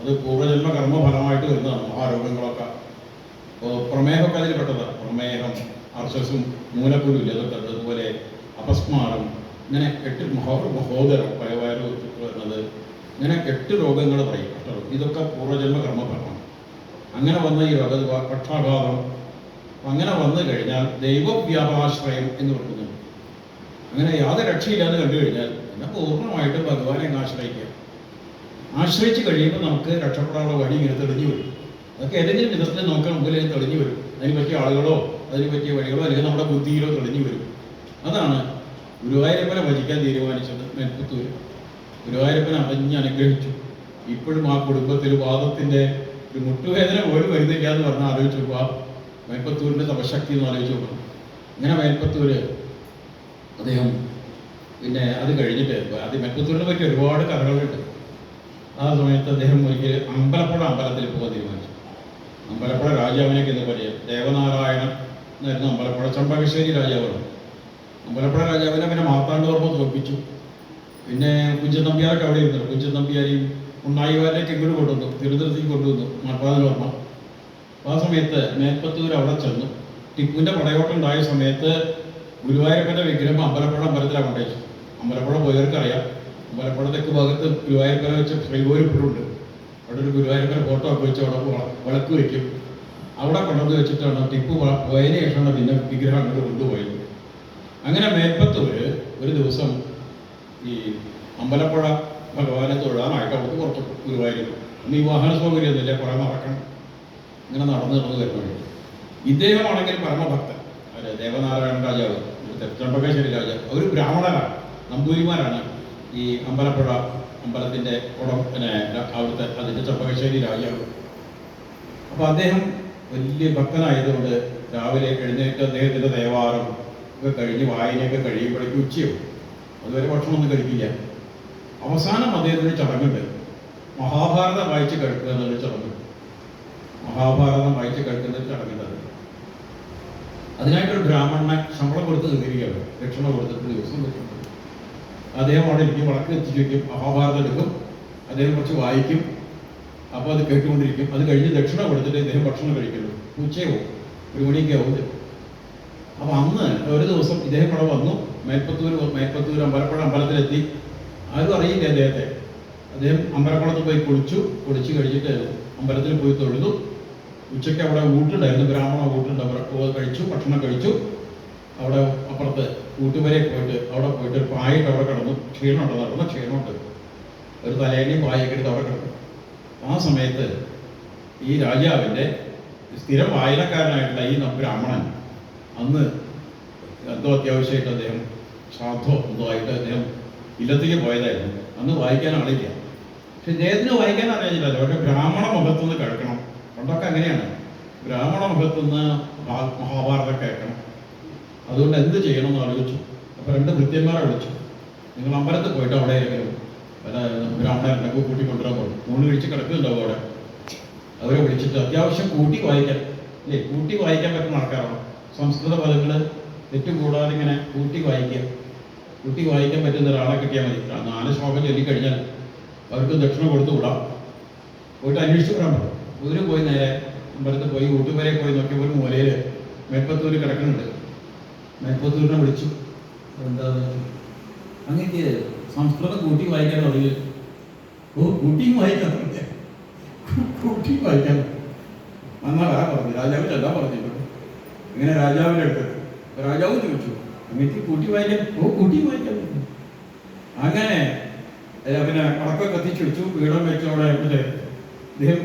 അത് പൂർവജന്മ കർമ്മഫലമായിട്ട് വരുന്നതാണ് മഹാരോഗങ്ങളൊക്കെ. അപ്പോൾ പ്രമേഹമൊക്കെ അതിൽ പെട്ടതാണ് പ്രമേഹം അർശസും മൂലക്കുരുവില്ല അതൊക്കെ അതുപോലെ അപസ്മാരം ഇങ്ങനെ എട്ട് മഹോ മഹോദരം പയവയറ് ഇങ്ങനെ എട്ട് രോഗങ്ങൾ പറയും. ഇതൊക്കെ പൂർവജന്മ കർമ്മഫലമാണ് അങ്ങനെ വന്ന ഈ രോഗ പക്ഷാഘാതം. അങ്ങനെ വന്നു കഴിഞ്ഞാൽ ദൈവവ്യാപാശ്രയം എന്ന് പറയുന്നുണ്ട് അങ്ങനെ യാതൊരു രക്ഷയില്ലാതെ കണ്ടു കഴിഞ്ഞാൽ പിന്നെ പൂർണമായിട്ട് ഭഗവാനെ ആശ്രയിക്കുക. ആശ്രയിച്ച് കഴിയുമ്പോൾ നമുക്ക് രക്ഷപ്പെടാനുള്ള വഴി ഇങ്ങനെ തെളിഞ്ഞു വരും. അതൊക്കെ ഏതെങ്കിലും വിധത്തിൽ നമുക്ക് മുമ്പിൽ തെളിഞ്ഞു വരും. അതിന് പറ്റിയ ആളുകളോ അതിന് പറ്റിയ വഴികളോ അല്ലെങ്കിൽ നമ്മുടെ ബുദ്ധിയിലോ തെളിഞ്ഞു വരും. അതാണ് ഗുരുവായൂരപ്പനെ ഭജിക്കാൻ തീരുമാനിച്ചത് മെൽപ്പത്തൂർ ഗുരുവായൂരപ്പനെ അറിഞ്ഞ് അനുഗ്രഹിച്ചു. ഇപ്പോഴും ആ കുടുംബത്തിൽ വാദത്തിന്റെ ഒരു മുട്ടുവേദന പോലും വരുന്നില്ല എന്ന് പറഞ്ഞാൽ ആലോചിച്ച് നോക്കുക ആ മേൽപ്പത്തൂരിന്റെ തപശക്തി എന്ന് ആലോചിച്ച് നോക്കണം ഇങ്ങനെ മേൽപ്പത്തൂര് അദ്ദേഹം പിന്നെ അത് കഴിഞ്ഞിട്ട് അത് മേൽപ്പത്തൂരിനെ പറ്റി ഒരുപാട് കഥകളുണ്ട്. ആ സമയത്ത് അദ്ദേഹം ഒരിക്കൽ അമ്പലപ്പുഴ അമ്പലത്തിൽ പോകാൻ തീരുമാനിച്ചു. അമ്പലപ്പുഴ രാജാവിനൊക്കെ എന്ന് പറയാം ദേവനാരായണൻ എന്നായിരുന്നു അമ്പലപ്പുഴ. ചമ്പകശ്ശേരി രാജാവാണ്. അമ്പലപ്പുഴ രാജാവിനെ പിന്നെ മാർത്താണ്ഡവർമ്മ തോൽപ്പിച്ചു. പിന്നെ കുഞ്ചൻ നമ്പ്യാരൊക്കെ അവിടെ ഇരുന്നു. കുഞ്ചൻ നമ്പ്യാരെയും ഉണ്ണായിവാരെയൊക്കെ ഇങ്ങോട്ട് കൊണ്ടുവന്നു. തിരുവനന്തപുരത്തേക്ക് കൊണ്ടുവന്നു. മർപ്പാതിലോർമ്മ അപ്പോൾ ആ സമയത്ത് മേൽപ്പത്തൂർ അവിടെ ചെന്നു. ടിപ്പുവിന്റെ പടയോട്ടം ഉണ്ടായ സമയത്ത് ഗുരുവായൂരപ്പന്റെ വിഗ്രഹം അമ്പലപ്പുഴ അമ്പലത്തിലാണ് കൊണ്ടുവച്ചു അമ്പലപ്പുഴ പോയവർക്കറിയാം. അമ്പലപ്പുഴ തെക്ക് ഭാഗത്ത് ഗുരുവായൂരപ്പന വെച്ച് ശ്രീകോരിപ്പുഴുണ്ട് അവിടെ ഒരു ഗുരുവായൂരപ്പന ഫോട്ടോ ഒക്കെ വെച്ച് അവിടെ വള- വിളക്ക് വയ്ക്കും. അവിടെ കൊണ്ടുവന്ന് വെച്ചിട്ടാണ് ടിപ്പു പോയതിന് ശേഷമാണ് പിന്നെ വിഗ്രഹം അങ്ങോട്ട് കൊണ്ടുപോയത്. അങ്ങനെ മേൽപ്പത്തൂർ ഒരു ദിവസം ഈ അമ്പലപ്പുഴ ഭഗവാനെ തൊഴാനായിട്ട് അവർക്ക് പുറത്ത് ഗുരുവായിരുന്നു അന്ന് ഈ വാഹന സൗകര്യമൊന്നുമില്ല കുറേ നടക്കണം ഇങ്ങനെ നടന്നു നടന്നു വരുന്നുണ്ട് ഇദ്ദേഹമാണെങ്കിൽ പരമഭക്തൻ. അല്ലെ ദേവനാരായണ രാജാവ് ത്രംബകേശ്വരി രാജാവ്. അവർ ബ്രാഹ്മണരാണ് നമ്പൂരിമാരാണ് ഈ അമ്പലപ്പുഴ അമ്പലത്തിന്റെ ഉടം പിന്നെ അവിടുത്തെ അതിന്റെ ചെമ്പകശ്ശേരി രാജാവ്. അപ്പോൾ അദ്ദേഹം വലിയ ഭക്തനായതുകൊണ്ട് രാവിലെ എഴുന്നേറ്റ് അദ്ദേഹത്തിന്റെ ദേവാരം ഒക്കെ കഴിഞ്ഞ് വായനയൊക്കെ കഴിയുമ്പോഴേക്കും ഉച്ചയാവും. അതുവരെ ഭക്ഷണമൊന്നും കഴിക്കില്ല. അവസാനം അദ്ദേഹത്തിന് ചടങ്ങുണ്ട്. മഹാഭാരതം വായിച്ച് കഴിക്കുക എന്നൊരു ചടങ്ങ്. മഹാഭാരതം വായിച്ച് കഴിക്കുന്ന ചടങ്ങുണ്ട് അത്. അതിനായിട്ടൊരു ബ്രാഹ്മണനെ ശമ്പളം കൊടുത്ത് തീരുകയാണ് ദക്ഷിണ കൊടുത്തിട്ട് ദിവസം വെച്ചിട്ടുണ്ട്. അദ്ദേഹം അവിടെ ഇരിക്കും വടക്ക് എത്തിച്ചു വയ്ക്കും മഹാഭാരതം എടുക്കും. അദ്ദേഹം കുറച്ച് വായിക്കും. അപ്പോൾ അത് കേട്ടുകൊണ്ടിരിക്കും. അത് കഴിഞ്ഞ് ദക്ഷിണ കൊടുത്തിട്ട് ഇദ്ദേഹം ഭക്ഷണം കഴിക്കുന്നു. ഉച്ചയോ ഒരു മണിയൊക്കെ ആവും അപ്പോൾ അന്ന് ഒരു ദിവസം ഇദ്ദേഹം ഇവിടെ വന്നു. മേൽപ്പത്തൂർ മേൽപ്പത്തൂർ അമ്പലപ്പുഴ അമ്പലത്തിലെത്തി. ആരും അറിയില്ല അദ്ദേഹത്തെ. അദ്ദേഹം അമ്പലക്കുളത്ത് പോയി കുളിച്ചു. കുളിച്ച് കഴിഞ്ഞിട്ട് അമ്പലത്തിൽ പോയി തൊഴുതു. ഉച്ചയ്ക്ക് അവിടെ ഊട്ടുണ്ടായിരുന്നു. ബ്രാഹ്മണ ഊട്ടുണ്ട്. അവിടെ കഴിച്ചു ഭക്ഷണം കഴിച്ചു. അവിടെ അപ്പുറത്ത് ഊട്ടുവരെ പോയിട്ട് അവിടെ പോയിട്ട് ഒരു പായിട്ട് അവിടെ കിടന്നു. ക്ഷീണമുണ്ട്. നടന്ന ക്ഷീണമുണ്ട്. ഒരു തലേനെയും പായൊക്കെ എടുത്ത് അവിടെ കിടന്നു. ആ സമയത്ത് ഈ രാജാവിന്റെ സ്ഥിരം വായനക്കാരനായിട്ടുള്ള ഈ ബ്രാഹ്മണൻ അന്ന് എന്തോ അത്യാവശ്യമായിട്ട് അദ്ദേഹം ശ്രാദ്ധോ എന്തോ ആയിട്ട് അദ്ദേഹം ഇല്ലത്തേക്ക് പോയതായിരുന്നു. അന്ന് വായിക്കാൻ ആളില്ല. പക്ഷെ ജയത്തിന് വായിക്കാൻ അറിയാനില്ല പക്ഷെ ബ്രാഹ്മണ മുഖത്തുനിന്ന് കേൾക്കണം. പണ്ടൊക്കെ അങ്ങനെയാണ്. ബ്രാഹ്മണ മുഖത്തുനിന്ന് നിന്ന് മഹാഭാരതം കേൾക്കണം. അതുകൊണ്ട് എന്ത് ചെയ്യണം എന്ന് ആലോചിച്ചു. അപ്പൊ രണ്ട് ഭൃത്യന്മാരെ വിളിച്ചു. നിങ്ങൾ അമ്പലത്തിൽ പോയിട്ട് അവിടെ പല വല്ല ബ്രാഹ്മണരുണ്ടെങ്കിൽ കൂട്ടി കൊണ്ടുവരാൻ പോകും മൂന്ന് കഴിച്ച് കിടക്കുന്നുണ്ടാവും അവിടെ. അവരെ വിളിച്ചിട്ട് അത്യാവശ്യം കൂട്ടി വായിക്കാൻ അല്ലേ? കൂട്ടി വായിക്കാൻ പറ്റുന്ന ആൾക്കാരാണ്. സംസ്കൃത പദങ്ങൾ തെറ്റുകൂടാതെ ഇങ്ങനെ കൂട്ടി വായിക്കുക. കൂട്ടി വായിക്കാൻ പറ്റുന്ന ഒരാളെ കിട്ടിയാൽ മതി. നാല് ശ്ലോകം ചൊല്ലിക്കഴിഞ്ഞാൽ അവർക്ക് ദക്ഷിണ കൊടുത്തു വിടാം. പോയിട്ട് അന്വേഷിച്ചു വരാൻ പറ്റും ഇവർ പോയി നേരെ അമ്പലത്തിൽ പോയി ഊട്ടുവരെ പോയി നോക്കിയപ്പോൾ ഒരു മൂലയിൽ മേൽപ്പത്തൂര് കിടക്കുന്നുണ്ട്. മേൽപ്പത്തൂരിനെ വിളിച്ചു. എന്താ അങ്ങനെ സംസ്കൃതം കൂട്ടി വായിക്കാൻ തുടങ്ങി ഓ കൂട്ടിയും വായിക്കാൻ അറിയില്ല കൂട്ടി വായിക്കാൻ എന്നാ വരാൻ പറഞ്ഞു? രാജാവ് ചെല്ലാൻ പറഞ്ഞിട്ടുണ്ട്. ഇങ്ങനെ രാജാവിന്റെ അടുത്ത്? രാജാവ് ചോദിച്ചു. അങ്ങക്ക് കൂട്ടി വായിക്കാൻ ഓ കൂട്ടി വായിക്കാൻ. അങ്ങനെ പിന്നെ കടക്കൊക്കെ കത്തിച്ചു വെച്ചു വീടം വെച്ചു അവിടെ മറ്റേ ഇദ്ദേഹം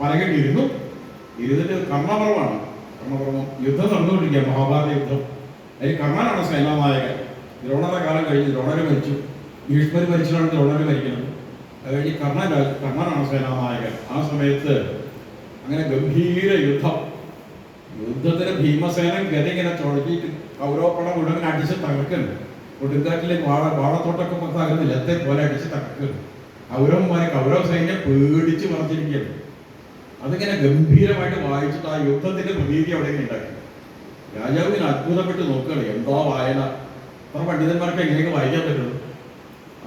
പലകെട്ടിയിരുന്നു. ഇരുന്നിട്ട് കർണപർവമാണ് കർണപർവം യുദ്ധം നടന്നുകൊണ്ടിരിക്കുക മഹാഭാരത യുദ്ധം. അതിൽ കർണനാണ് സേനാനായകൻ ദ്രോണരുടെ കാലം കഴിഞ്ഞ് ദ്രോണര് മരിച്ചു. ഭീഷ്മർ മരിച്ചിട്ടാണ് ദ്രോണര് മരിക്കുന്നത്. അത് കഴിഞ്ഞ് കർണൻ കർണനാണ് സേനാനായകൻ ആ സമയത്ത് അങ്ങനെ ഗംഭീര യുദ്ധം. യുദ്ധത്തിന് ഭീമസേനൻ ഗത ഇങ്ങനെ ചുഴറ്റിയിട്ട് കൗരവപ്പട മുഴുവൻ അടിച്ച് തകർക്കുന്നുണ്ട്. കൊടുങ്കാറ്റിലെ വാഴ വാഴത്തോട്ടൊക്കെ തകർന്നില്ല. എത്തെ പോലെ അടിച്ച് തകർക്കുന്നു കൗരവന്മാരെ കൗരവ സൈന്യം പേടിച്ച് മറിച്ചിരിക്കുന്നു അതിങ്ങനെ ഗംഭീരമായിട്ട് വായിച്ചിട്ട് ആ യുദ്ധത്തിന്റെ പ്രതീതി അവിടെ ഉണ്ടാക്കി. രാജാവ് രാജാവിന് അത്ഭുതപ്പെട്ട് നോക്കുകയാണ്. എന്താ വായന? അത്ര പണ്ഡിതന്മാർക്ക് എങ്ങനെയൊക്കെ വായിക്കാൻ പറ്റുള്ളൂ?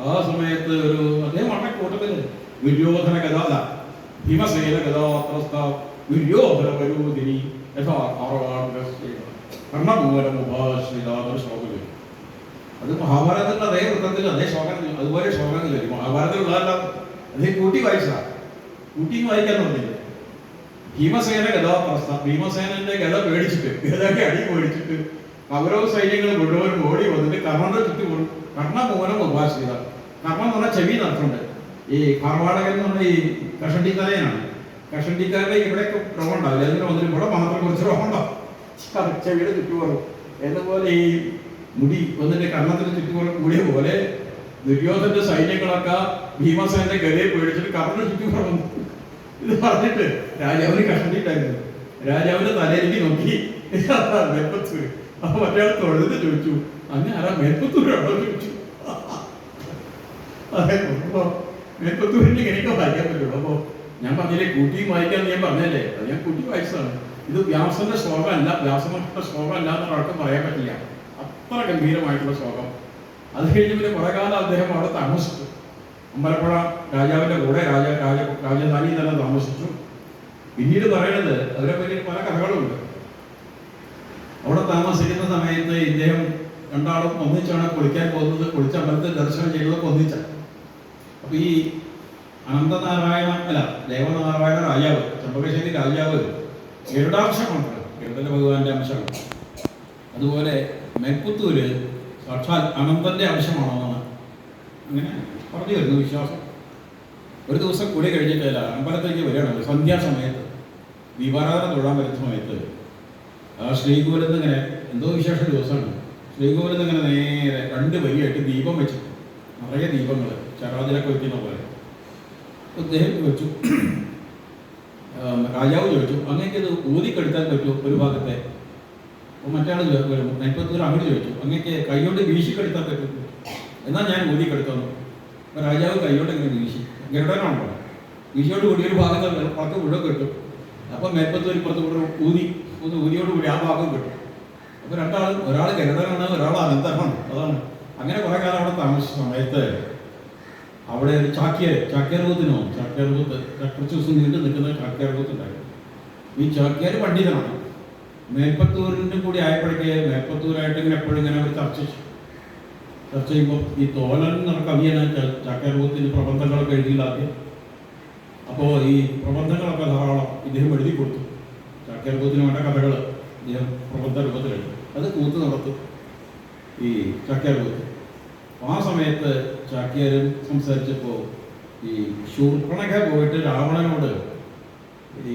ആ സമയത്ത് ഒരു അദ്ദേഹം വളരെ കൂട്ടത്തിൽ ദുര്യോധന കഥാല ഭീമസേന കഥാത്രസ്ഥ ദുര്യോധന പരൂതിനി യഥാ കർണമൂലമുപാശ്രിതാതൊരു ശ്ലോകം വരും. അത് മഹാഭാരതത്തിൽ അതേ വൃത്തത്തിൽ അതേ ശ്ലോകം അതുപോലെ ശ്ലോകങ്ങൾ വരും. മഹാഭാരതത്തിലുള്ളതല്ല അതേ കൂട്ടി വായിച്ച. കൂട്ടി വായിക്കാൻ തോന്നില്ല. ഭീമസേന ഗതാപ്രസ്ഥ ഭീമസേനന്റെ ഗത പേടിച്ചിട്ട് ഗതയ്ക്ക് അടി പേടിച്ചിട്ട് കൗരവ സൈന്യങ്ങൾ മുഴുവനും ഓടി വന്നിട്ട് കർണന്റെ ചുറ്റും ഓടി. കർണമൂലം ഉപാശ്രിത കർണം എന്ന് പറഞ്ഞാൽ ചെവി നടത്തുന്നുണ്ട്. ഈ കർവാടകൻ എന്ന് പറഞ്ഞ ഈ കഷണ്ടിക്കാരനാണ്. കഷണ്ടിക്കാരുടെ ഇവിടെയൊക്കെ രോഗം ഉണ്ടാവില്ല. അതിന് വന്നിട്ട് ഇവിടെ മാത്രം കുറച്ച് രോഗം ഉണ്ടാവും. ചെവിയുടെ ചുറ്റുപുറം എന്നപോലെ ഈ മുടി ഒന്നിന്റെ കർണത്തിന് ചുറ്റുപുറം കൂടിയ പോലെ ദുര്യോധന്റെ സൈന്യങ്ങളൊക്കെ ഭീമസേനന്റെ ഗതയെ പേടിച്ചിട്ട് കർണ ചുറ്റുപുറം ഇത് പറഞ്ഞിട്ട് രാജാവിന് കണ്ടിട്ടായിരുന്നു രാജാവിന്റെ തലയിലേക്ക് നോക്കി. മേൽപ്പത്തൂര്. അപ്പൊ മറ്റേ തൊഴുത് ചോദിച്ചു. അങ്ങനെ ആരാ? മേൽപ്പത്തൂരാണോ ചോദിച്ചു. അതെ മേൽപ്പത്തൂരിന്റെ ഇങ്ങനെയൊക്കെ വായിക്കാൻ പറ്റുള്ളൂ. അപ്പൊ ഞാൻ പറഞ്ഞില്ലേ കൂട്ടിയും വായിക്കാന്ന് ഞാൻ പറഞ്ഞല്ലേ? അത് ഞാൻ കൂട്ടി വായിച്ചതാണ്. ഇത് വ്യാസന്റെ ശ്ലോകമല്ല വ്യാസമഹർഷിയുടെ ശ്ലോകമല്ല എന്ന് ഒരാൾക്കും പറയാൻ പറ്റില്ല. അത്ര ഗംഭീരമായിട്ടുള്ള ശ്ലോകം. അത് കഴിഞ്ഞ് പിന്നെ കുറെ കാലം അദ്ദേഹം അവിടെ താമസിച്ചു. അമ്പലപ്പുഴ രാജാവിന്റെ കൂടെ രാജ രാജ രാജധാനി തന്നെ താമസിച്ചു. പിന്നീട് പറയുന്നത് അവരെ പറ്റി പല കഥകളുണ്ട്. അവിടെ താമസിക്കുന്ന സമയത്ത് ഇദ്ദേഹം രണ്ടാളും ഒന്നിച്ചാണ് കുളിക്കാൻ പോകുന്നത്. കുളിച്ച അമ്പലത്തിൽ ദർശനം ചെയ്യുന്നത് ഒന്നിച്ച അപ്പൊ ഈ അനന്തനാരായണ അല്ല ദേവനാരായണ രാജാവ് ചെമ്പകശ്ശേരി രാജാവ് ഗരുഡാംശമാണ് ഗരുഡന ഭഗവാന്റെ അംശമാണ് അതുപോലെ മേൽപ്പുത്തൂര് സാക്ഷാൽ അനന്തന്റെ അംശമാണോന്നാണ് അങ്ങനെ പറഞ്ഞു വരുന്നു വിശ്വാസം. ഒരു ദിവസം കുളി കഴിഞ്ഞിട്ടല്ല അമ്പലത്തിലേക്ക് വരികയാണ് സന്ധ്യാസമയത്ത് ദീപാരാധന തൊഴാൻ വരുന്ന സമയത്ത് ആ ശ്രീകോവിലെന്ന് ഇങ്ങനെ എന്തോ വിശേഷ ദിവസമാണ്. ശ്രീകോവിലെന്ന് ഇങ്ങനെ നേരെ രണ്ട് വരിയായിട്ട് ദീപം വെച്ചു നിറയെ ദീപങ്ങൾ ചരാതിലൊക്കെ വെക്കുന്ന പോലെ. അദ്ദേഹം ആം, രാജാവ് ചോദിച്ചു അങ്ങേക്ക് ഇത് ഊതിക്കെടുത്താൻ പറ്റുമോ ഒരു ഭാഗത്തെ? മറ്റാൾ നാൽപ്പത്തൂർ അങ്ങോട്ട് ചോദിച്ചു അങ്ങേക്ക് കൈകൊണ്ട് വീശിക്കെടുത്താൻ പറ്റും എന്നാൽ ഞാൻ ഊതിക്കെടുത്തോന്നു അപ്പൊ രാജാവ് കൈകൊണ്ട് ഇങ്ങനെ വീശി. ഗരുഡനാണല്ലോ വീശിയോട് കൂടി ഒരു ഭാഗത്ത് പുറത്ത് മുഴുവൻ കിട്ടും. അപ്പം മേൽപ്പത്തൂർ ഇപ്പുറത്ത് കൂടെ ഊതി ഒന്ന് ഊതിയോട് കൂടി ആ ഭാഗം കിട്ടും. അപ്പോൾ രണ്ടാളും ഒരാൾ ഗരുഡനാണ് ഒരാൾ അനന്തമാണ് അതാണ്. അങ്ങനെ കുറേ കാലം അവിടെ താമസിച്ച സമയത്ത്. അവിടെ ഒരു ചാക്യാർ ചാക്യാർ ചാക്യാർഭൂത്ത് കുറച്ച് ദിവസം നീണ്ടു നിൽക്കുന്ന ചാക്യാർ കൂത്ത് ഉണ്ടായിരുന്നു ഈ ചാക്യാർ പണ്ഡിതനാണ്. മേൽപ്പത്തൂരിന്റെ കൂടി ആയപ്പോഴേക്ക് മേൽപ്പത്തൂരായിട്ട് ഇങ്ങനെ എപ്പോഴും ഇങ്ങനെ അവർ ചർച്ച. ചർച്ച ചെയ്യുമ്പോൾ ഈ തോലൻ എന്ന കവിയാണ് ചാക്യാർ കൂത്തിന് പ്രബന്ധങ്ങളൊക്കെ എഴുതിയില്ല ആദ്യം. അപ്പോൾ ഈ പ്രബന്ധങ്ങളൊക്കെ ധാരാളം ഇദ്ദേഹം എഴുതി കൊടുത്തു. ചാക്യാർ കൂത്തിന് വേണ്ട കഥകൾ ഇദ്ദേഹം പ്രബന്ധ രൂപത്തിൽ എഴുതി അത് കൂത്ത് നടത്തും ഈ ചാക്യാർ കൂത്ത് അപ്പൊ ആ സമയത്ത് ചാക്യാരും സംസാരിച്ചപ്പോൾ ഈ ശൂർപ്പണക പോയിട്ട് രാവണനോട് ഈ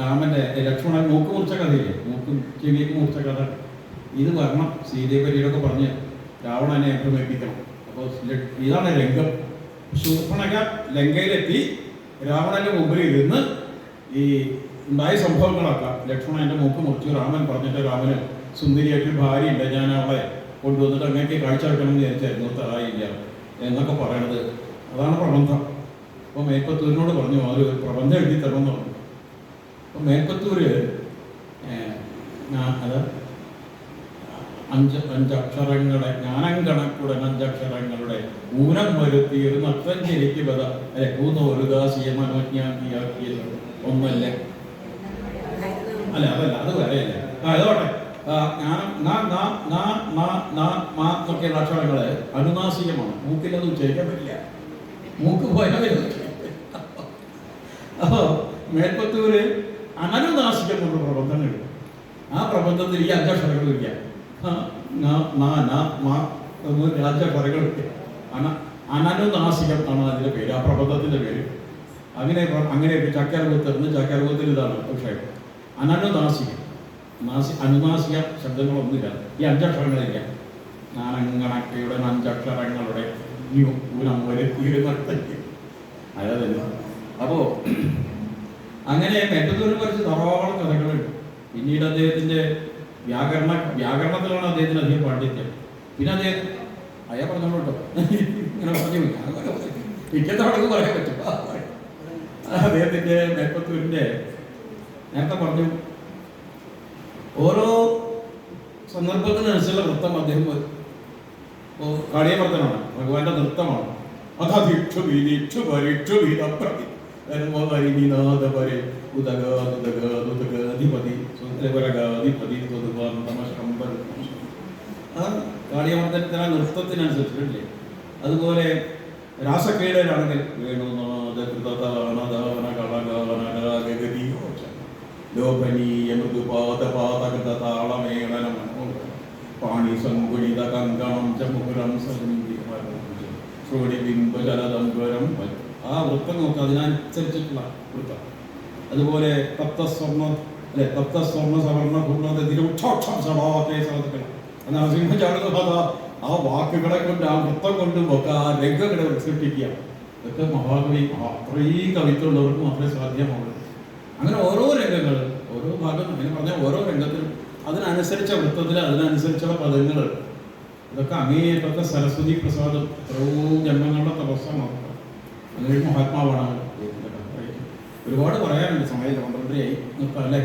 രാമന്റെ ലക്ഷ്മണൻ മൂക്ക് മുറിച്ച കഥയില്ലേ? മൂക്കും ചെവിയൊക്കെ മുറിച്ച കഥ. ഇത് വരണം സീതയെ പറ്റിയിട്ടൊക്കെ പറഞ്ഞ് രാവണനെ പ്രമേപ്പിക്കണം അപ്പോൾ ഇതാണ് രംഗം. ശൂർപ്പണക ലങ്കയിലെത്തി രാവണന്റെ മുമ്പിൽ ഇരുന്ന് ഈ ഉണ്ടായ സംഭവങ്ങളൊക്കെ. ലക്ഷ്മണന്റെ മൂക്ക് മുറിച്ചു രാമൻ പറഞ്ഞിട്ട് രാമന് സുന്ദരിയായിട്ട് ഭാര്യയുണ്ട് ഞാൻ അവളെ കൊണ്ടുവന്നിട്ട് അങ്ങനെയൊക്കെ കാഴ്ച വെക്കണം എന്ന് വിചാരിച്ചായിരുന്നു തറായില്ല എന്നൊക്കെ പറയണത്. അതാണ് പ്രബന്ധം. അപ്പോൾ മേൽപ്പത്തൂരിനോട് പറഞ്ഞു അവർ പ്രബന്ധം എഴുതി എന്ന് പറഞ്ഞു. അപ്പോൾ ഞാ- അത് അഞ്ച് അഞ്ചക്ഷരങ്ങളെ ജ്ഞാനം അഞ്ചക്ഷരങ്ങളുടെ ഊനം വരുത്തി ഒരു നക്തഞ്ചരിക്ക് ബത അല്ലെ കൂന്ന ഒരു ദാസിയ മനോജ്ഞാക്കിയാക്കിയത് ഒന്നല്ലേ? അല്ല അതല്ല അത് വരെയല്ല? ആ അതോട്ടെ എന്നൊക്കെയുള്ള അക്ഷരങ്ങൾ അനുനാസികമാണ്. മൂക്കിലൊന്നും ഉച്ചരിക്കാൻ പറ്റില്ല. മൂക്ക് പോയാൽ അപ്പോ മേൽപ്പത്തൂര് അനനുനാസികം കൊണ്ട് പ്രബന്ധങ്ങൾ ആ പ്രബന്ധത്തിൽ ഈ അഞ്ചക്ഷരങ്ങൾ ഇല്ല. ഇല്ല അന അനനുനാസികം ആണ് അതിന്റെ പേര്. ആ പ്രബന്ധത്തിന്റെ പേര്. അങ്ങനെ അങ്ങനെ ചക്കാരകൂത്ത് ചക്കാരകൂത്തിൽ ഇതാണ് പക്ഷേ അനനുനാസികം. നാസി അനുമാസിക ശബ്ദങ്ങളൊന്നുമില്ല. ഈ അഞ്ചക്ഷരങ്ങളില്ല. നാനങ്ങണക്കയുടെ അഞ്ചക്ഷരങ്ങളുടെ അതായത് അപ്പോ അങ്ങനെ മെറ്റത്തൂരിനെ കുറിച്ച് ധാരാളം കഥകളുണ്ട്. പിന്നീട് അദ്ദേഹത്തിന്റെ വ്യാകരണ വ്യാകരണത്തിലാണ് അദ്ദേഹത്തിന് അധികം പാണ്ഡിത്യം. പിന്നെ അദ്ദേഹം അയാൾ പറഞ്ഞോളൂ കേട്ടോ ഇങ്ങനെ പറഞ്ഞു മിക്കത്തവണക്ക് പറയാൻ പറ്റും. അദ്ദേഹത്തിന്റെ മെറ്റത്തൂരിന്റെ നേരത്തെ പറഞ്ഞു ഓരോ സന്ദർഭത്തിനനുസരിച്ചുള്ള നൃത്തം അദ്ദേഹം ഓ കാളിയവർദ്ധനാണ് ഭഗവാന്റെ നൃത്തമാണ്. അധീക്ഷു വീതിക്ഷു പരീക്ഷു വീതപ്രതി ധർമ്മപരിനിനാഥ പരി ഉദഗാദുദഗാദുദഗാധിപതി. സുന്ദരപരഗാധിപതി തൊതുപാന്തമശംബർ ആ കാളിയവർദ്ധനത്തിന് ആ നൃത്തത്തിനനുസരിച്ചിട്ടില്ലേ? അതുപോലെ രാസക്രീഡയിലാണെങ്കിൽ വേണുനാഥ കൃതതാനദാന കളഗാനഗതി ആ അതുപോലെ കഥ. ആ വാക്കുകളെ കൊണ്ട് ആ വൃത്തം കൊണ്ട് ഒക്കെ ആ രംഗങ്ങളെ സൃഷ്ടിക്കുക ഇതൊക്കെ മഹാകവി അത്രയും കവിത്തുള്ളവർക്ക് മാത്രമേ സാധ്യമാവുള്ളൂ. അങ്ങനെ ഓരോ രംഗങ്ങളും ഓരോ ഭാഗം അങ്ങനെ പറഞ്ഞാൽ ഓരോ രംഗത്തിലും അതിനനുസരിച്ച വൃത്തത്തിൽ അതിനനുസരിച്ചുള്ള പദങ്ങൾ. ഇതൊക്കെ അങ്ങേയറ്റത്തെ സരസ്വതി പ്രസാദം. എത്രയോ ജന്മങ്ങളുടെ തപസ്സാണ് അങ്ങനെ മഹാത്മാവാണ്. ഒരുപാട് പറയാനുണ്ട്. സമയം പന്ത്രണ്ടരയായി. നിർത്താം അല്ലേ.